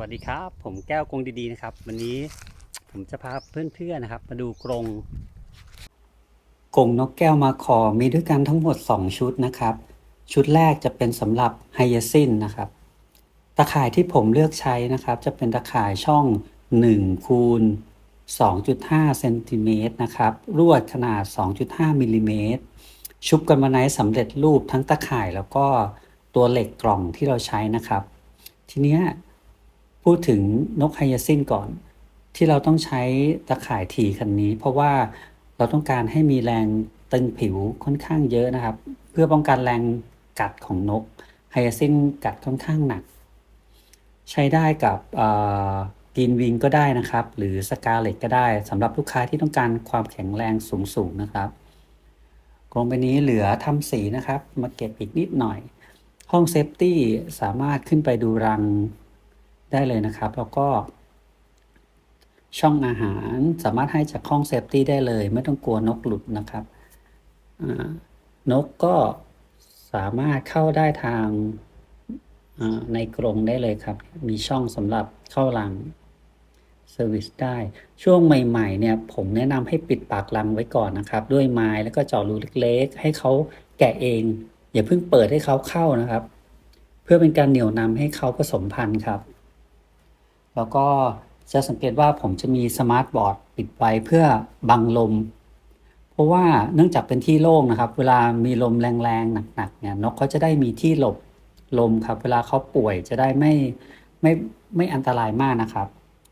วัสดีครับ ผมแก้วกรงดีๆนะครับ วันนี้ผมจะพาเพื่อนๆนะครับ มาดูกรงกรงนกแก้วมาคอมีด้วยกันทั้งหมด 2 ชุดนะครับ ชุดแรกจะเป็นสำหรับไฮยาซินนะครับ ตะข่ายที่ผมเลือกใช้นะครับ จะเป็นตะข่ายช่อง1คูณ2.5เซนติเมตรนะครับลวดขนาด 2.5มิลลิเมตรชุบกันมาไนท์สำเร็จรูปทั้งตะข่ายแล้วก็ตัวเหล็กกล่องที่เราใช้นะครับ ทีเนี้ย พูดถึงนกไฮยาซินก่อน ที่เราต้องใช้ตะข่ายทีคันนี้ เพราะว่าเราต้องการให้มีแรงตึงผิวค่อนข้างเยอะนะครับ เพื่อป้องกันแรงกัดของนกไฮยาซินกัดค่อนข้างหนัก ใช้ได้กับกินวิงก็ได้นะครับ หรือสกาเลตก็ได้สำหรับลูกค้าที่ต้องการความแข็งแรงสูงๆนะครับกรงใบนี้เหลือทำสีนะครับ มาเก็บอีกนิดหน่อย ห้องเซฟตี้สามารถขึ้นไปดูรัง ได้เลยนะครับ แล้วก็ ช่องอาหารสามารถให้จากห้องเซฟตี้ได้เลย ไม่ต้องกลัวนกหลุดนะครับนกก็สามารถเข้าได้ทางในกรงได้เลยครับ มีช่องสำหรับเข้ารังเซอร์วิสได้ ช่วงใหม่ๆ เนี่ย ผมแนะนำให้ปิดปากรังไว้ก่อนนะครับ ด้วยไม้แล้วก็เจาะรูเล็กๆ ให้เขาแกะเอง อย่าเพิ่งเปิดให้เขาเข้านะครับ เพื่อเป็นการเหนี่ยวนำให้เขาผสมพันธุ์ครับ แล้วก็จะสังเกตว่าผมจะมีสมาร์ทบอร์ดปิดไว้เพื่อบังลม เพราะว่าเนื่องจากเป็นที่โล่งนะครับ เวลามีลมแรงๆหนักๆเนี่ยนกเขาจะได้มีที่หลบลมครับ เวลาเขาป่วยจะได้ไม่ไม่ไม่อันตรายมากนะครับ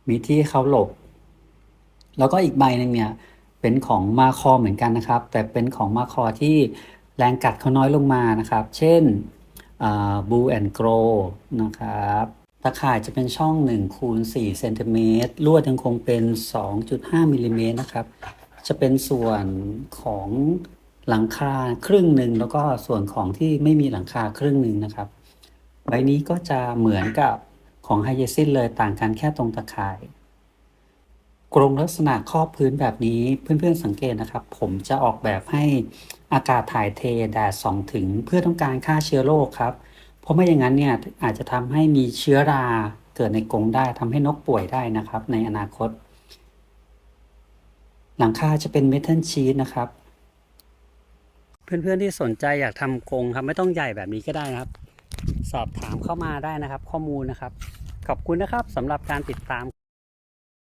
มีที่เขาหลบ แล้วก็อีกใบหนึ่งเนี่ยเป็นของมาคอเหมือนกันนะครับ แต่เป็นของมาคอที่แรงกัดเขาน้อยลงมานะครับ เช่นบูแอนโกรนะครับ ตะข่ายจะเป็นช่อง1คูณ4เซนติเมตรลวดยังคงเป็น 2.5มิลลิเมตรนะครับ จะเป็นส่วนของหลังคาครึ่งหนึ่งแล้วก็ส่วนของที่ไม่มีหลังคาครึ่งหนึ่งนะครับ ใบนี้ก็จะเหมือนกับของไฮเยซินเลยต่างกันแค่ตรงตะข่ายกรงลักษณะครอบพื้นแบบนี้เพื่อนๆสังเกตนะครับ ผมจะออกแบบให้อากาศถ่ายเทแดดส่องถึงเพื่อต้องการฆ่าเชื้อโรคครับ เพราะไม่อย่างนั้นเนี่ยอาจจะทำให้มีเชื้อราเกิดในกรงได้ทำให้นกป่วยได้นะครับ ในอนาคต หลังคาจะเป็นเมทัลชีสนะครับ เพื่อนๆที่สนใจอยากทำกรงครับ ไม่ต้องใหญ่แบบนี้ก็ได้นะครับ สอบถามเข้ามาได้นะครับ ข้อมูลนะครับ ขอบคุณนะครับสำหรับการติดตาม